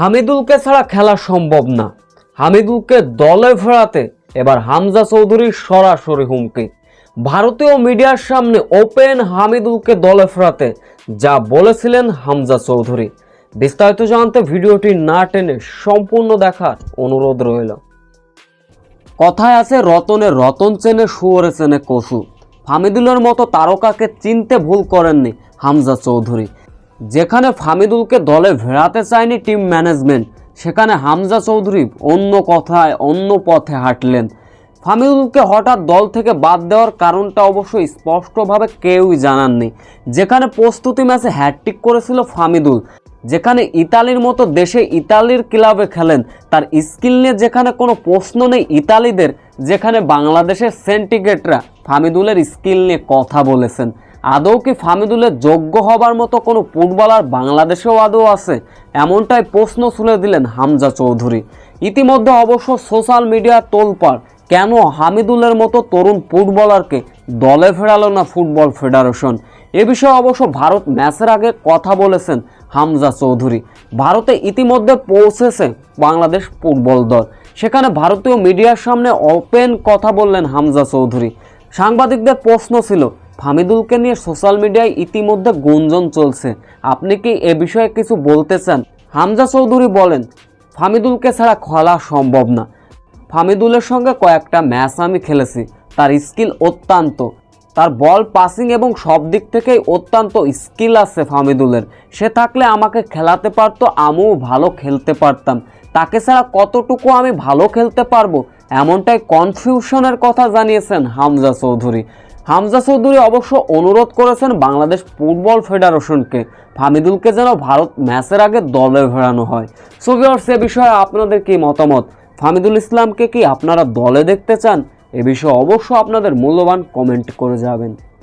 হামিদুলকে ছাড়া খেলা সম্ভব না। হামিদুলকে দলে ফেরাতে এবার হামজা চৌধুরীর সরাসরি হুমকি। ভারতীয় মিডিয়ার সামনে ওপেন হামিদুলকে দলে ফেরাতে যা বলেছিলেন হামজা চৌধুরী। বিস্তারিত জানতে ভিডিওটি না টেনে সম্পূর্ণ দেখার অনুরোধ রইল। কথায় আছে, রতনে রতন চেনে শুয়োরে চেনে কসু। হামিদুলের মতো তারকাকে চিনতে ভুল করেননি হামজা চৌধুরী। যেখানে ফামিদুলকে দলে ভেড়াতে চায়নি টিম ম্যানেজমেন্ট, সেখানে হামজা চৌধুরী অন্য কথায় অন্য পথে হাঁটলেন। ফামিদুলকে হঠাৎ দল থেকে বাদ দেওয়ার কারণটা অবশ্য স্পষ্টভাবে কেউই জানাননি। যেখানে প্রস্তুতি ম্যাচে হ্যাটট্রিক করেছিল ফামিদুল, যেখানে ইতালির মতো দেশে ইতালির ক্লাবে খেলেন, তার স্কিল নিয়ে যেখানে কোনো প্রশ্ন নেই ইতালিদের, যেখানে বাংলাদেশের সেন্টিগ্রেটরা ফামিদুলের স্কিল নিয়ে কথা বলেছেন। আদৌ কি ফামিদুলের যোগ্য হবার মতো কোনো ফুটবলার বাংলাদেশেও আদৌ আছে? এমনটাই প্রশ্ন ছুড়ে দিলেন হামজা চৌধুরী। ইতিমধ্যে অবশ্য সোশ্যাল মিডিয়া তোলপাড়, কেন হামিদুলের মতো তরুণ ফুটবলারকে দলে ফেরালো না ফুটবল ফেডারেশন? এ বিষয়ে অবশ্য ভারত ম্যাচের আগে কথা বলেছেন হামজা চৌধুরী। ভারতে ইতিমধ্যে পৌঁছেছে বাংলাদেশ ফুটবল দল। সেখানে ভারতীয় মিডিয়ার সামনে ওপেন কথা বললেন হামজা চৌধুরী। সাংবাদিকদের প্রশ্ন ছিল ফামিদুলকে নিয়ে সোশ্যাল মিডিয়ায় ইতিমধ্যে গুঞ্জন চলছে। আপনি কি এ বিষয়ে কিছু বলতে চান? হামজা চৌধুরী বলেন, ফামিদুলকে ছাড়া খেলা সম্ভব না। ফামিদুলের সঙ্গে কয়েকটা ম্যাচ আমি খেলেছি। তার স্কিল অত্যন্ত। তার বল পাসিং এবং সব দিক থেকেই অত্যন্ত স্কিল আছে ফামিদুলের। সে থাকলে আমাকে খেলাতে পারতো, আমিও ভালো খেলতে পারতাম। তাকে ছাড়া কতটুকু আমি ভালো খেলতে পারব? এমনটাই কনফিউশনের কথা জানিয়েছেন হামজা চৌধুরী। হামজা চৌধুরী অবশ্য অনুরোধ করেছেন বাংলাদেশ ফুটবল ফেডারেশনকে। ফামিদুলকে যেন ভারত ম্যাচের আগে দলে ঘেরানো হয়। সোভিয়ার্স এ বিষয়ে আপনাদের কি মতামত? ফামিদুল ইসলামকে কি আপনারা দলে দেখতে চান? এ বিষয়ে অবশ্য আপনাদের মূল্যবান কমেন্ট করে যাবেন।